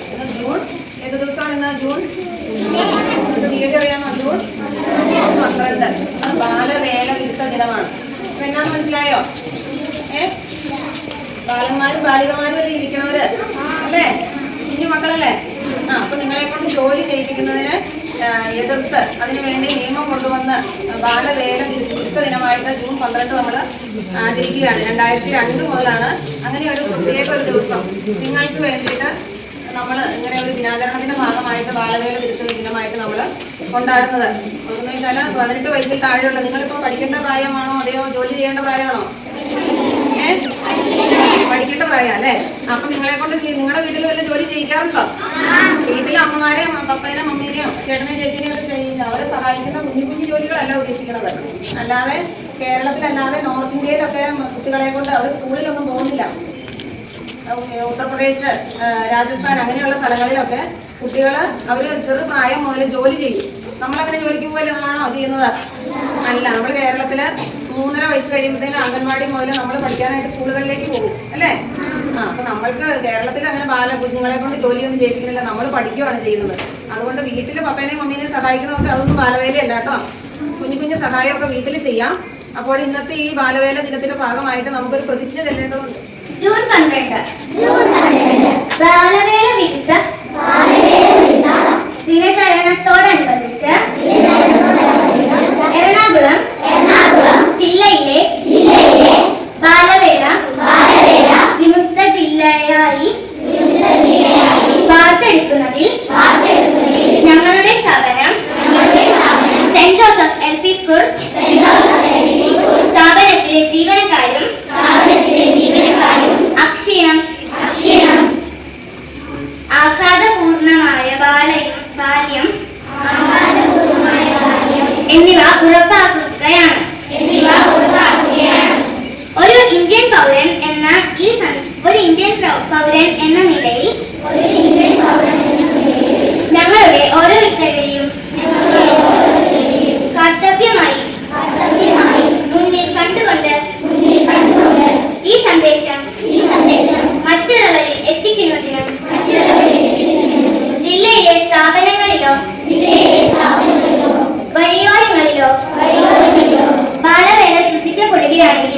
എന്നാ ജൂൺ? ഇത് തീയതി അറിയാമോ? ജൂൺ. പന്ത്രണ്ട്. ബാലവേല വിരുദ്ധ ദിനമാണ്. എന്നാന്ന് മനസ്സിലായോ? ഏ? ബാലന്മാരും ബാലികമാരും അല്ലേ ഇരിക്കണവര്? അല്ലേ? കുഞ്ഞു മക്കളല്ലേ? ആ അപ്പൊ നിങ്ങളെ കൊണ്ട് ജോലി ചെയ്യിപ്പിക്കുന്നതിന് എതിർത്ത് അതിനു വേണ്ടി നിയമം കൊണ്ടുവന്ന് ബാലവേല വിരുദ്ധ ദിനമായിട്ട് ജൂൺ പന്ത്രണ്ട് നമ്മൾ ആചരിക്കുകയാണ്. രണ്ടായിരത്തി രണ്ട് മുതലാണ്. അങ്ങനെ ഒരു പ്രത്യേക ഒരു ദിവസം. നിങ്ങൾക്ക് വേണ്ടിയിട്ട് നമ്മൾ ഇങ്ങനെ ഒരു ദിനാചരണത്തിന്റെ ഭാഗമായിട്ട് ബാലവേല വിരുദ്ധ ദിനമായിട്ട് നമ്മൾ കൊണ്ടാടുന്നത്. എന്ന് വെച്ചാൽ പതിനെട്ട് വയസ്സിൽ താഴെയുള്ള നിങ്ങളിപ്പോൾ പഠിക്കേണ്ട പ്രായമാണോ അതെയോ ജോലി ചെയ്യേണ്ട പ്രായമാണോ? പഠിക്കേണ്ട പ്രായം അല്ലേ? അപ്പൊ നിങ്ങളെ കൊണ്ട് നിങ്ങളുടെ വീട്ടിൽ വല്ല ജോലി ചെയ്യിക്കാറുണ്ടോ? വീട്ടിലെ അമ്മമാരെയും പപ്പേനെ മമ്മീനെയോ ചേട്ടനെ ചേച്ചിനെയും ഒക്കെ ചെയ്യുന്ന അവരെ സഹായിക്കുന്ന കുഞ്ഞു കുഞ്ഞു ജോലികളല്ല ഉദ്ദേശിക്കുന്നത്. അല്ലാതെ കേരളത്തിലല്ലാതെ നോർത്ത് ഇന്ത്യയിലൊക്കെ കുട്ടികളെ കൊണ്ട് അവർ സ്കൂളിലൊന്നും ഉത്തർപ്രദേശ് രാജസ്ഥാൻ അങ്ങനെയുള്ള സ്ഥലങ്ങളിലൊക്കെ കുട്ടികൾ അവർ ചെറു പ്രായം മുതൽ ജോലി ചെയ്യും. നമ്മളങ്ങനെ ജോലിക്ക് പോലെ ആണോ ചെയ്യുന്നത്? അല്ല നമ്മൾ കേരളത്തിൽ മൂന്നര വയസ്സ് കഴിയുമ്പോഴത്തേനും അംഗൻവാടി മുതൽ നമ്മൾ പഠിക്കാനായിട്ട് സ്കൂളുകളിലേക്ക് പോകും അല്ലേ? ആ അപ്പം നമ്മൾക്ക് കേരളത്തിൽ അങ്ങനെ ബാല കുഞ്ഞുങ്ങളെ കൊണ്ട് ജോലിയൊന്നും ചെയ്യിക്കുന്നില്ല നമ്മൾ പഠിക്കുകയാണ് ചെയ്യുന്നത്. അതുകൊണ്ട് വീട്ടിൽ പപ്പേനെയും മമ്മീനെയും സഹായിക്കുന്നതൊക്കെ അതൊന്നും ബാലവേലയല്ല കേട്ടോ. കുഞ്ഞു കുഞ്ഞു സഹായമൊക്കെ വീട്ടിൽ ചെയ്യാം. അപ്പോൾ ഇന്നത്തെ ഈ ബാലവേല ദിനത്തിന്റെ ഭാഗമായിട്ട് നമുക്കൊരു പ്രതിജ്ഞ ചെല്ലേണ്ടതുണ്ട്. ജൂൺ പന്ത്രണ്ട്. ബാല്യം എന്നിവ ഉറപ്പാക്കുകയാണ്. ഒരു ഇന്ത്യൻ പൗരൻ എന്ന ഈ ഒരു ഇന്ത്യൻ പ്രൗ- പൗരൻ എന്ന നിലയിൽ Mira,